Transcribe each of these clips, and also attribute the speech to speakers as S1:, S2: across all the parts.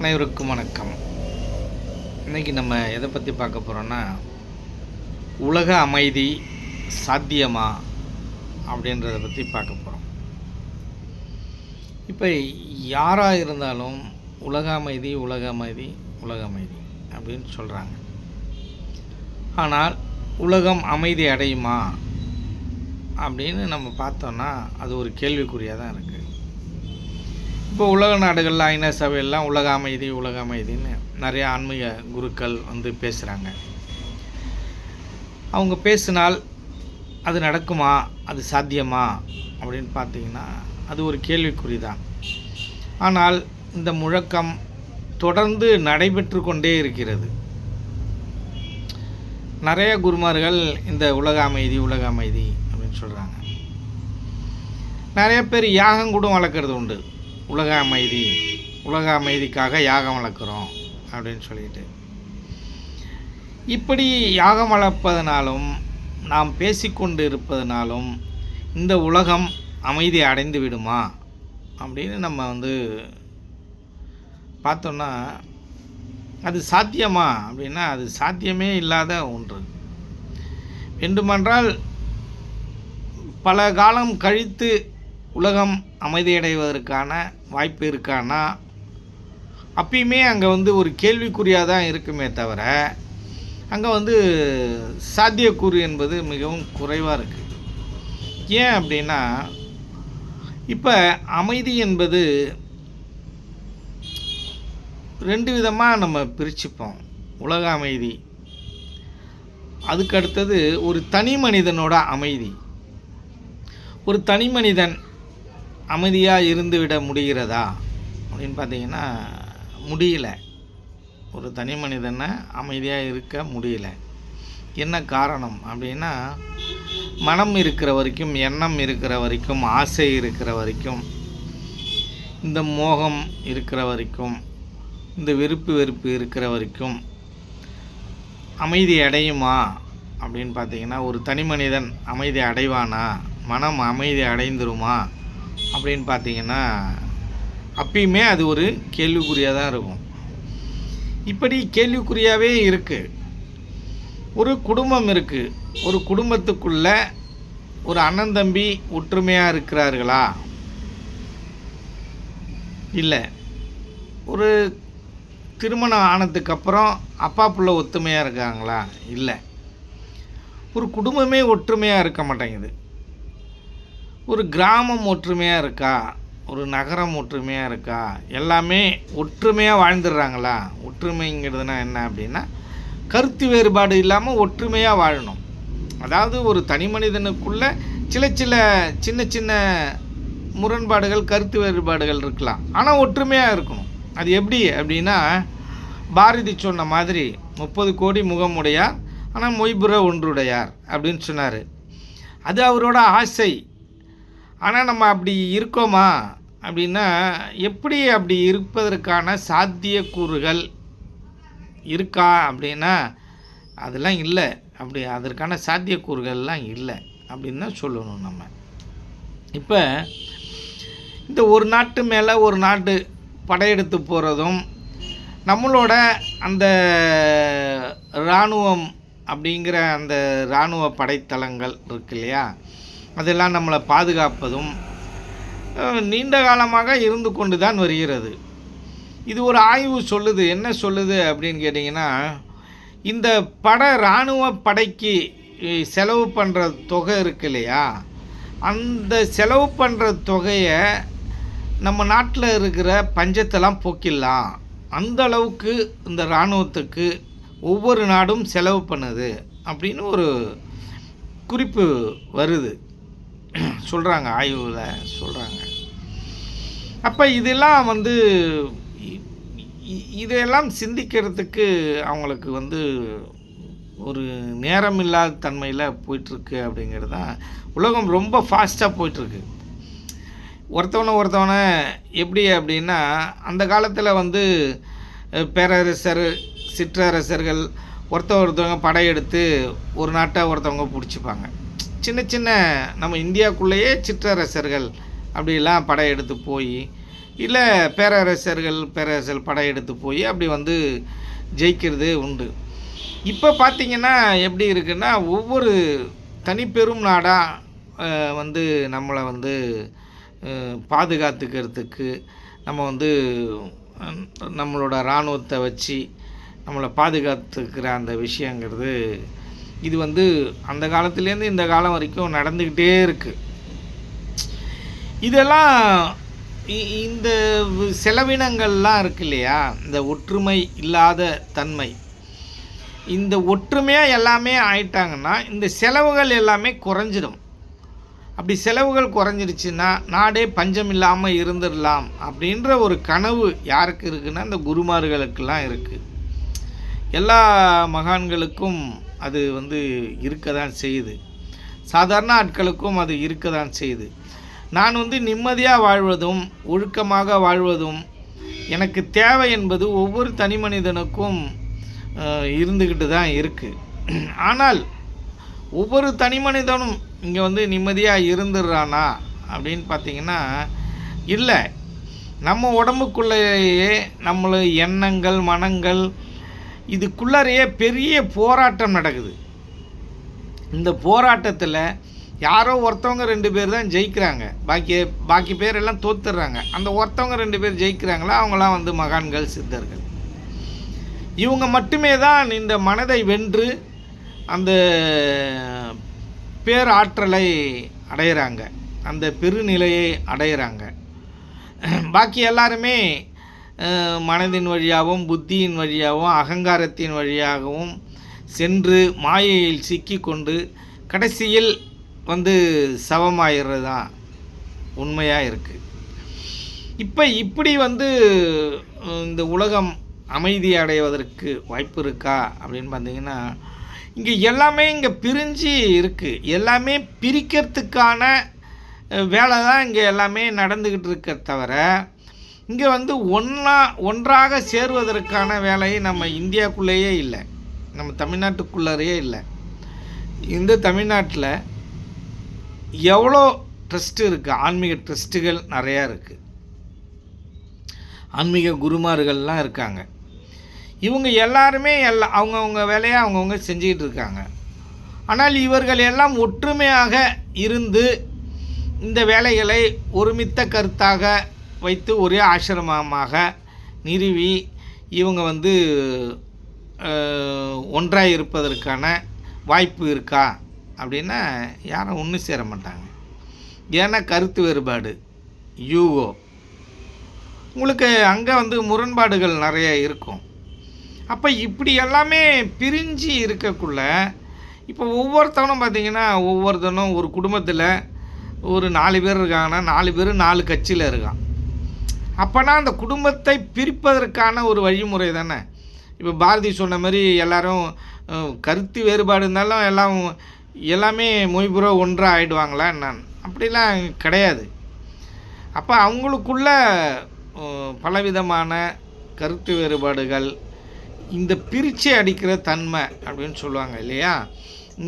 S1: அனைவருக்கும் வணக்கம். இன்றைக்கி நம்ம எதை பற்றி பார்க்க போகிறோன்னா உலக அமைதி சாத்தியமா அப்படின்றத பற்றி பார்க்க போகிறோம் இப்போ யாராக இருந்தாலும் உலக அமைதி உலக அமைதி உலக அமைதி அப்படின்னு சொல்கிறாங்க ஆனால் உலகம் அமைதி அடையுமா அப்படின்னு நம்ம பார்த்தோன்னா அது ஒரு கேள்விக்குறியாக தான் இருக்குது இப்போ உலக நாடுகளில் ஐநா சபையெல்லாம் உலக அமைதி உலக அமைதின்னு நிறைய ஆன்மீக குருக்கள் வந்து பேசுகிறாங்க அவங்க பேசினால் அது நடக்குமா அது சாத்தியமா அப்படின்னு பார்த்தீங்கன்னா அது ஒரு கேள்விக்குறி தான் ஆனால் இந்த முழக்கம் தொடர்ந்து நடைபெற்று கொண்டே இருக்கிறது. நிறைய குருமார்கள் இந்த உலக அமைதி உலக அமைதி அப்படின்னு சொல்கிறாங்க நிறைய பேர் யாகம் கூட வளர்க்குறது உண்டு. உலக அமைதி உலக அமைதிக்காக யாகம் வளர்க்குறோம் அப்படின்னு சொல்லிட்டு. இப்படி யாகம் வளர்ப்பதனாலும் நாம் பேசிக்கொண்டு இருப்பதனாலும் இந்த உலகம் அமைதி அடைந்து விடுமா அப்படின்னு நம்ம வந்து பார்த்தோன்னா அது சாத்தியமா அப்படின்னா அது சாத்தியமே இல்லாத ஒன்று. வேண்டுமென்றால் பல காலம் கழித்து உலகம் அமைதியடைவதற்கான வாய்ப்பு இருக்கானா அப்பயுமே அங்கே வந்து ஒரு கேள்விக்குறியாக தான் இருக்குமே தவிர அங்கே வந்து சாத்தியக்கூறு என்பது மிகவும் குறைவாக இருக்குது ஏன் அப்படின்னா இப்போ அமைதி என்பது ரெண்டு விதமாக நம்ம பிரிச்சுப்போம். உலக அமைதி அதுக்கு அடுத்தது ஒரு தனி மனிதனோட அமைதி. ஒரு தனி மனிதன் அமைதியாக இருந்துவிட முடிகிறதா அப்படின்னு பார்த்தீங்கன்னா முடியல. ஒரு தனி மனிதனை அமைதியாக இருக்க முடியல. என்ன காரணம் அப்படின்னா மனம் இருக்கிற வரைக்கும் எண்ணம் இருக்கிற வரைக்கும் ஆசை இருக்கிற வரைக்கும் இந்த மோகம் இருக்கிற வரைக்கும் இந்த வெறுப்பு வெறுப்பு இருக்கிற வரைக்கும் அமைதி அடையுமா அப்படின்னு பார்த்தீங்கன்னா ஒரு தனி மனிதன் அமைதி அடைவானா? மனம் அமைதி அடைந்துருமா? அப்படின்னு பார்த்தீங்கன்னா அப்பயுமே அது ஒரு கேள்விக்குறியாக தான் இருக்கும். இப்படி கேள்விக்குறியாகவே இருக்குது ஒரு குடும்பம் இருக்குது ஒரு குடும்பத்துக்குள்ள ஒரு அண்ணன் தம்பி ஒற்றுமையாக இருக்கிறார்களா? இல்லை. ஒரு திருமணம் ஆனதுக்கப்புறம் அப்பா பிள்ளை ஒற்றுமையாக இருக்காங்களா? இல்லை. ஒரு குடும்பமே ஒற்றுமையாக இருக்க மாட்டேங்குது. ஒரு கிராமம் ஒற்றுமையாக இருக்கா? ஒரு நகரம் ஒற்றுமையாக இருக்கா? எல்லாமே ஒற்றுமையாக வாழ்ந்துடுறாங்களா? ஒற்றுமைங்கிறதுனா என்ன அப்படின்னா கருத்து வேறுபாடு இல்லாமல் ஒற்றுமையாக வாழணும். அதாவது ஒரு தனி மனிதனுக்குள்ளே சில சில சின்ன சின்ன முரண்பாடுகள் கருத்து வேறுபாடுகள் இருக்கலாம். ஆனால் ஒற்றுமையாக இருக்கணும். அது எப்படி அப்படின்னா பாரதி சொன்ன மாதிரி முப்பது கோடி முகமுடையார் ஆனால் மொய்புற ஒன்றுடையார் அப்படின்னு சொன்னார். அது அவரோட ஆசை. ஆனால் நம்ம அப்படி இருக்கோமா அப்படின்னா எப்படி அப்படி இருப்பதற்கான சாத்தியக்கூறுகள் இருக்கா அப்படின்னா அதெல்லாம் இல்லை. அப்படி அதற்கான சாத்தியக்கூறுகள்லாம் இல்லை அப்படின்னு தான் சொல்லணும் நம்ம. இப்போ இந்த ஒரு நாட்டு மேலே ஒரு நாட்டு படையெடுத்து போகிறதும் நம்மளோட அந்த இராணுவம் அப்படிங்கிற அந்த இராணுவ படைத்தளங்கள் இருக்கு இல்லையா? அதெல்லாம் நம்மளை பாதுகாப்பதும் நீண்ட காலமாக இருந்து கொண்டு தான் வருகிறது. இது ஒரு ஆய்வு சொல்லுது. என்ன சொல்லுது அப்படின்னு கேட்டிங்கன்னா இந்த பட இராணுவ படைக்கு செலவு பண்ணுற தொகை இருக்கு இல்லையா? அந்த செலவு பண்ணுற தொகையை நம்ம நாட்டில் இருக்கிற பஞ்சத்தெல்லாம் போக்கிடலாம். அந்த அளவுக்கு இந்த இராணுவத்துக்கு ஒவ்வொரு நாடும் செலவு பண்ணுது அப்படின்னு ஒரு குறிப்பு வருது. சொல்கிறாங்க ஆய்வில் சொல்கிறாங்க அப்போ இதெல்லாம் வந்து இதையெல்லாம் சிந்திக்கிறதுக்கு அவங்களுக்கு வந்து ஒரு நேரம் இல்லாத தன்மையில் போயிட்டுருக்கு அப்படிங்கிறது தான் உலகம் ரொம்ப ஃபாஸ்ட்டாக போயிட்டுருக்கு. ஒருத்தவனை ஒருத்தவனை எப்படி அப்படின்னா அந்த காலத்தில் வந்து பேரரசர் சிற்றரசர்கள் ஒருத்த ஒருத்தவங்க படையெடுத்து ஒரு நாட்டை ஒருத்தவங்க பிடிச்சிப்பாங்க. சின்ன சின்ன நம்ம இந்தியாவுக்குள்ளேயே சிற்றரசர்கள் அப்படிலாம் படையெடுத்து போய் இல்லை பேரரசர்கள் பேரரசர் படையெடுத்து போய் அப்படி வந்து ஜெயிக்கிறது உண்டு. இப்போ பார்த்தீங்கன்னா எப்படி இருக்குன்னா ஒவ்வொரு தனிப்பெரும் நாடாக வந்து நம்மளை வந்து பாதுகாத்துக்கிறதுக்கு நம்ம வந்து நம்மளோட இராணுவத்தை வச்சு நம்மளை பாதுகாத்துக்கிற அந்த விஷயங்கிறது இது வந்து அந்த காலத்துலேருந்து இந்த காலம் வரைக்கும் நடந்துக்கிட்டே இருக்குது இதெல்லாம் இ- இந்த செலவினங்கள்லாம் இருக்கு இல்லையா? இந்த ஒற்றுமை இல்லாத தன்மை. இந்த ஒற்றுமையாக எல்லாமே ஆயிட்டாங்கன்னா இந்த செலவுகள் எல்லாமே குறைஞ்சிடும். அப்படி செலவுகள் குறைஞ்சிருச்சுன்னா நாடே பஞ்சம் இல்லாமல் இருந்துடலாம் அப்படின்ற ஒரு கனவு யாருக்கு இருக்குன்னா இந்த குருமார்களுக்கெல்லாம் இருக்குது எல்லா மகான்களுக்கும் அது வந்து இருக்க தான் செய்யுது. சாதாரண ஆட்களுக்கும் அது இருக்க தான் செய்யுது. நான் வந்து நிம்மதியாக வாழ்வதும் ஒழுக்கமாக வாழ்வதும் எனக்கு தேவை என்பது ஒவ்வொரு தனி மனிதனுக்கும் இருந்துக்கிட்டு தான் இருக்குது ஆனால் ஒவ்வொரு தனி மனிதனும் இங்கே வந்து நிம்மதியாக இருந்துடுறானா அப்படின்னு பார்த்தீங்கன்னா இல்லை. நம்ம உடம்புக்குள்ளேயே நம்மள எண்ணங்கள் மனங்கள் இதுக்குள்ளறையே பெரிய போராட்டம் நடக்குது. இந்த போராட்டத்தில் யாரோ ஒருத்தவங்க ரெண்டு பேர் தான் ஜெயிக்கிறாங்க. பாக்கி பாக்கி பேர் எல்லாம் தோத்துடுறாங்க அந்த ஒருத்தவங்க ரெண்டு பேர் ஜெயிக்கிறாங்களா? அவங்களாம் வந்து மகான்கள் சித்தர்கள். இவங்க மட்டுமே தான் இந்த மனதை வென்று அந்த பேராற்றலை அடையிறாங்க. அந்த பெருநிலையை அடையிறாங்க. பாக்கி எல்லாருமே மனதின் வழியாகவும் புத்தியின் வழியாகவும் அகங்காரத்தின் வழியாகவும் சென்று மாயையில் சிக்கிக்கொண்டு கடைசியில் வந்து சவமாயிடுறது தான் உண்மையாக இருக்குது இப்போ இப்படி வந்து இந்த உலகம் அமைதி அடைவதற்கு வாய்ப்பு இருக்கா அப்படின்னு பார்த்தீங்கன்னா இங்கே எல்லாமே இங்கே பிரிஞ்சு இருக்குது எல்லாமே பிரிக்கிறதுக்கான வேலை தான் இங்கே எல்லாமே நடந்துக்கிட்டு இருக்க தவிர இங்கே வந்து ஒன்றா ஒன்றாக சேருவதற்கான வேலை நம்ம இந்தியாக்குள்ளேயே இல்லை. நம்ம தமிழ்நாட்டுக்குள்ளறையே இல்லை. இந்த தமிழ்நாட்டில் எவ்வளோ ட்ரஸ்ட்டு இருக்குது ஆன்மீக ட்ரஸ்ட்டுகள் நிறையா இருக்குது ஆன்மீக குருமார்கள்லாம் இருக்காங்க. இவங்க எல்லாருமே எல்லா அவங்கவுங்க வேலையை அவங்கவுங்க செஞ்சுக்கிட்டு இருக்காங்க. ஆனால் இவர்கள் எல்லாம் ஒற்றுமையாக இருந்து இந்த வேலைகளை ஒருமித்த கருத்தாக வைத்து ஒரே ஆசிரமமாக நிறுவி இவங்க வந்து ஒன்றாக இருப்பதற்கான வாய்ப்பு இருக்கா? அப்படின்னா யாரும் ஒன்றும் சேர மாட்டாங்க. ஏன்னா கருத்து வேறுபாடு. யூஓ. உங்களுக்கு அங்கே வந்து முரண்பாடுகள் நிறைய இருக்கும். அப்போ இப்படி எல்லாமே பிரிஞ்சு இருக்கக்குள்ள இப்போ ஒவ்வொருத்தவனும் பார்த்தீங்கன்னா ஒவ்வொருத்தனும் ஒரு குடும்பத்தில் ஒரு நாலு பேர் இருக்காங்கன்னா நாலு பேர் நாலு கட்சியில் இருக்கான். அப்போனா அந்த குடும்பத்தை பிரிப்பதற்கான ஒரு வழிமுறை தானே? இப்போ பாரதி சொன்ன மாதிரி எல்லாரும் கருத்து வேறுபாடு இருந்தாலும் எல்லாம் எல்லாமே மொய்புரோ ஒன்றாக ஆகிடுவாங்களா என்னன்னு? அப்படிலாம் கிடையாது. அப்போ அவங்களுக்குள்ள பலவிதமான கருத்து வேறுபாடுகள் இந்த பிரிச்சு அடிக்கிற தன்மை அப்படின்னு சொல்லுவாங்க இல்லையா?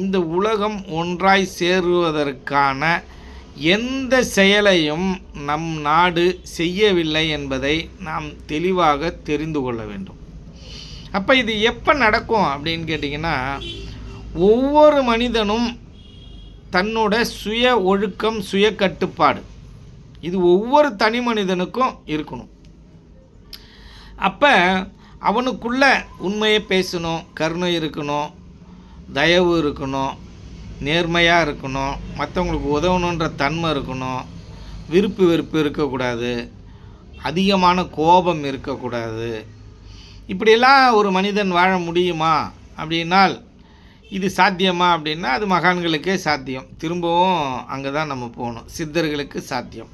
S1: இந்த உலகம் ஒன்றாய் சேருவதற்கான எந்த செயலையும் நம் நாடு செய்யவில்லை என்பதை நாம் தெளிவாக தெரிந்து கொள்ள வேண்டும். அப்போ இது எப்போ நடக்கும் அப்படின்னு கேட்டிங்கன்னா ஒவ்வொரு மனிதனும் தன்னோட சுய ஒழுக்கம் சுய கட்டுப்பாடு. இது ஒவ்வொரு தனி மனிதனுக்கும் இருக்கணும். அப்போ அவனுக்குள்ள உண்மையை பேசணும் கருணை இருக்கணும் தயவு இருக்கணும் நேர்மையாக இருக்கணும் மற்றவங்களுக்கு உதவணுன்ற தன்மை இருக்கணும் விருப்பு வெறுப்பு இருக்கக்கூடாது அதிகமான கோபம் இருக்கக்கூடாது. இப்படியெல்லாம் ஒரு மனிதன் வாழ முடியுமா அப்படின்னால் இது சாத்தியமா அப்படின்னா அது மகான்களுக்கே சாத்தியம். திரும்பவும் அங்கே தான் நம்ம போகணும். சித்தர்களுக்கு சாத்தியம்.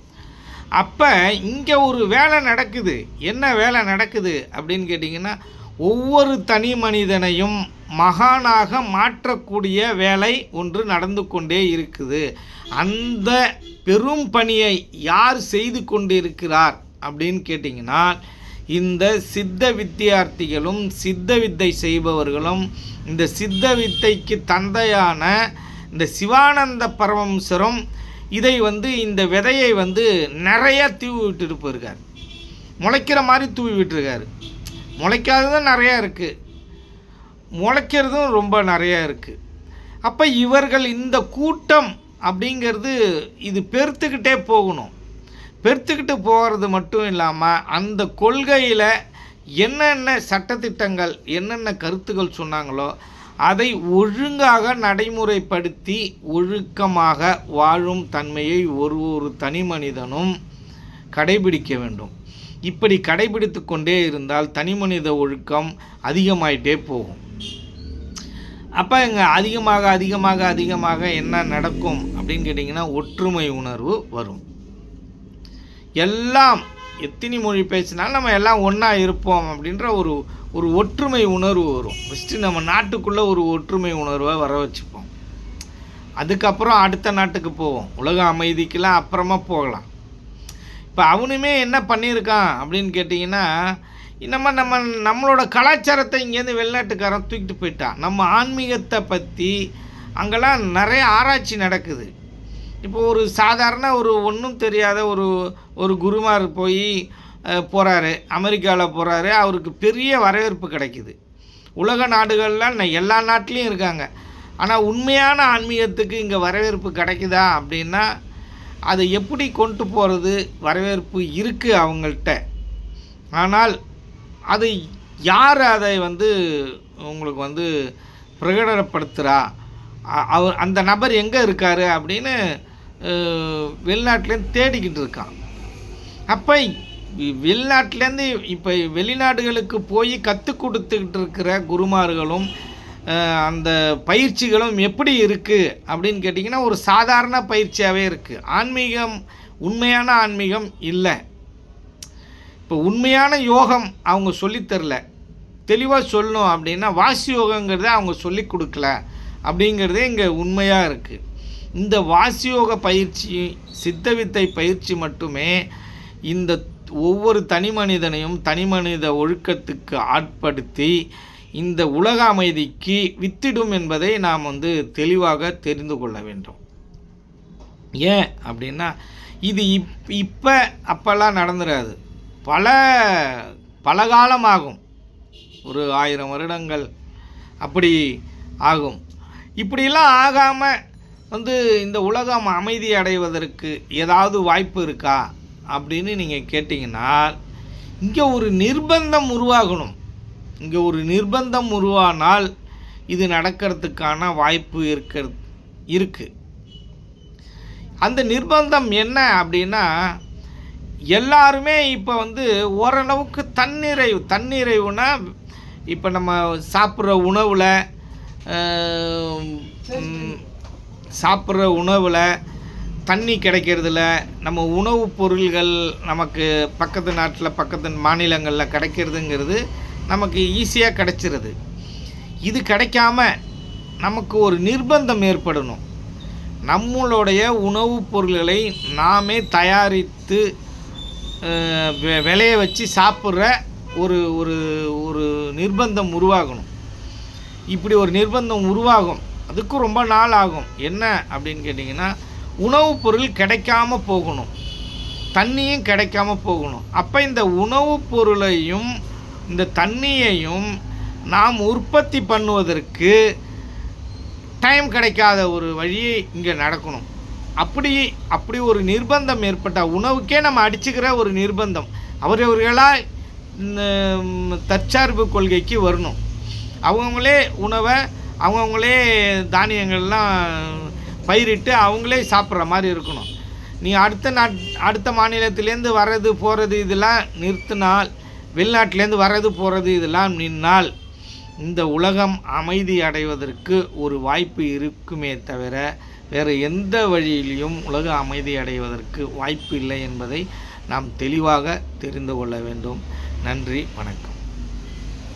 S1: அப்போ இங்கே ஒரு வேலை நடக்குது. என்ன வேலை நடக்குது அப்படின்னு கேட்டிங்கன்னா ஒவ்வொரு தனி மனிதனையும் மகானாக மாற்றக்கூடிய வேலை ஒன்று நடந்து கொண்டே இருக்குது. அந்த பெரும் பணியை யார் செய்து கொண்டிருக்கிறார் அப்படின்னு கேட்டிங்கன்னா இந்த சித்த வித்தியார்த்திகளும் சித்த வித்தை செய்பவர்களும் இந்த சித்த வித்தைக்கு தந்தையான இந்த சிவானந்த பரமம்சரும் இதை வந்து இந்த விதையை வந்து நிறைய தூவி விட்டுட்டு போயிருக்கார். முளைக்கிற மாதிரி தூவி விட்டுருக்காரு. முளைக்காததும் நிறையா இருக்குது முளைக்கிறதும் ரொம்ப நிறையா இருக்குது அப்போ இவர்கள் இந்த கூட்டம் அப்படிங்கிறது இது பெருத்துக்கிட்டே போகணும். பெருத்துக்கிட்டு போகிறது மட்டும் இல்லாமல் அந்த கொள்கையில் என்னென்ன சட்டத்திட்டங்கள் என்னென்ன கருத்துக்கள் சொன்னாங்களோ அதை ஒழுங்காக நடைமுறைப்படுத்தி ஒழுக்கமாக வாழும் தன்மையை ஒரு ஒரு தனி மனிதனும் கடைபிடிக்க வேண்டும். இப்படி கடைபிடித்து கொண்டே இருந்தால் தனி மனித ஒழுக்கம் அதிகமாயிட்டே போகும். அப்போ இங்கே அதிகமாக அதிகமாக அதிகமாக என்ன நடக்கும் அப்படின்னு கேட்டிங்கன்னா ஒற்றுமை உணர்வு வரும். எல்லாம் எத்தனி மொழி பேசினாலும் நம்ம எல்லாம் ஒன்றா இருப்போம் அப்படின்ற ஒரு ஒரு ஒற்றுமை உணர்வு வரும். ஃபஸ்ட்டு நம்ம நாட்டுக்குள்ளே ஒரு ஒற்றுமை உணர்வை வர வச்சுப்போம். அதுக்கப்புறம் அடுத்த நாட்டுக்கு போவோம். உலக அமைதிக்கெல்லாம் அப்புறமா போகலாம். இப்போ அவனுமே என்ன பண்ணியிருக்கான் அப்படின்னு கேட்டிங்கன்னா நம்ம நம்ம நம்மளோட கலாச்சாரத்தை இங்கேருந்து வெளிநாட்டுக்காரன் தூக்கிட்டு போயிட்டான். நம்ம ஆன்மீகத்தை பற்றி அங்கெல்லாம் நிறைய ஆராய்ச்சி நடக்குது. இப்போ ஒரு சாதாரண ஒரு ஒன்றும் தெரியாத ஒரு ஒரு குருமார் போய் போகிறாரு அமெரிக்காவில் போகிறாரு அவருக்கு பெரிய வரவேற்பு கிடைக்குது. உலக நாடுகளில் எல்லா நாட்டிலையும் இருக்காங்க. ஆனால் உண்மையான ஆன்மீகத்துக்கு இங்கே வரவேற்பு கிடைக்குதா அப்படின்னா அதை எப்படி கொண்டு போகிறது வரவேற்பு இருக்குது அவங்கள்ட்ட. ஆனால் அது யார் அதை வந்து உங்களுக்கு வந்து பிரகடனப்படுத்துகிறா அவர் அந்த நபர் எங்கே இருக்கார் அப்படின்னு வெளிநாட்டிலேருந்து தேடிக்கிட்டு இருக்கான். அப்போ வெளிநாட்டிலேருந்து இப்போ வெளிநாடுகளுக்கு போய் கற்றுக் கொடுத்துக்கிட்டு இருக்கிற குருமார்களும் அந்த பயிற்சிகளும் எப்படி இருக்குது அப்படின்னு கேட்டிங்கன்னா ஒரு சாதாரண பயிற்சியாகவே இருக்குது ஆன்மீகம் உண்மையான ஆன்மீகம் இல்லை. இப்போ உண்மையான யோகம் அவங்க சொல்லித்தரல தெளிவாக சொல்லணும் அப்படின்னா வாசி யோகங்கிறத அவங்க சொல்லி கொடுக்கல அப்படிங்கிறதே இங்கே உண்மையாக இருக்குது இந்த வாசியோக பயிற்சி சித்தவித்தை பயிற்சி மட்டுமே இந்த ஒவ்வொரு தனி மனிதனையும் தனி மனித ஒழுக்கத்துக்கு ஆட்படுத்தி இந்த உலக அமைதிக்கு வித்திடும் என்பதை நாம் வந்து தெளிவாக தெரிந்து கொள்ள வேண்டும். ஏன் அப்படின்னா இது இப் இப்போ அப்போல்லாம் நடந்துடாது பல பல காலமாகும். ஒரு ஆயிரம் வருடங்கள் அப்படி ஆகும். இப்படிலாம் ஆகாமல் வந்து இந்த உலகம் அமைதி அடைவதற்கு ஏதாவது வாய்ப்பு இருக்கா அப்படின்னு நீங்கள் கேட்டிங்கன்னா இங்கே ஒரு நிர்பந்தம் உருவாகணும். இங்கே ஒரு நிர்பந்தம் உருவானால் இது நடக்கிறதுக்கான வாய்ப்பு இருக்கிறது இருக்குது அந்த நிர்பந்தம் என்ன அப்படின்னா எல்லாருமே இப்போ வந்து ஓரளவுக்கு தன்னிறைவு தன்னிறைவுனா இப்போ நம்ம சாப்பிட்ற உணவில் சாப்பிட்ற உணவில் தண்ணி கிடைக்கிறதுல நம்ம உணவுப் பொருள்கள் நமக்கு பக்கத்து நாட்டில் பக்கத்து மாநிலங்களில் கிடைக்கிறதுங்கிறது நமக்கு ஈஸியாக கிடைச்சிருது. இது கிடைக்காம நமக்கு ஒரு நிர்பந்தம் ஏற்படணும். நம்மளுடைய உணவுப் பொருள்களை நாமே தயாரித்து விளைய வச்சு சாப்பிட்ற ஒரு ஒரு ஒரு நிர்பந்தம் உருவாகணும். இப்படி ஒரு நிர்பந்தம் உருவாகும். அதுக்கும் ரொம்ப நாள் ஆகும். என்ன அப்படின்னு கேட்டிங்கன்னா உணவுப் பொருள் கிடைக்காம போகணும். தண்ணியும் கிடைக்காம போகணும். அப்போ இந்த உணவுப் பொருளையும் இந்த தண்ணியையும் நாம் உற்பத்தி பண்ணுவதற்கு டைம் கிடைக்காத ஒரு வழியை இங்கே நடக்கணும். அப்படி அப்படி ஒரு நிர்பந்தம் ஏற்பட்டால் உணவுக்கே நம்ம அடிச்சுக்கிற ஒரு நிர்பந்தம். அவரவர்களாக தற்சார்பு கொள்கைக்கு வரணும். அவங்கவுங்களே உணவை அவங்கவுங்களே தானியங்கள்லாம் பயிரிட்டு அவங்களே சாப்பிட்ற மாதிரி இருக்கணும். நீ அடுத்த நாட் அடுத்த மாநிலத்திலேருந்து வர்றது போகிறது இதெல்லாம் நிறுத்தினால் வெளிநாட்டிலேருந்து வர்றது போகிறது இதெல்லாம் நின்னால் இந்த உலகம் அமைதி அடைவதற்கு ஒரு வாய்ப்பு இருக்குமே தவிர வேறு எந்த வழியிலையும் உலக அமைதி அடைவதற்கு வாய்ப்பு இல்லை என்பதை நாம் தெளிவாக தெரிந்து கொள்ள வேண்டும். நன்றி வணக்கம்.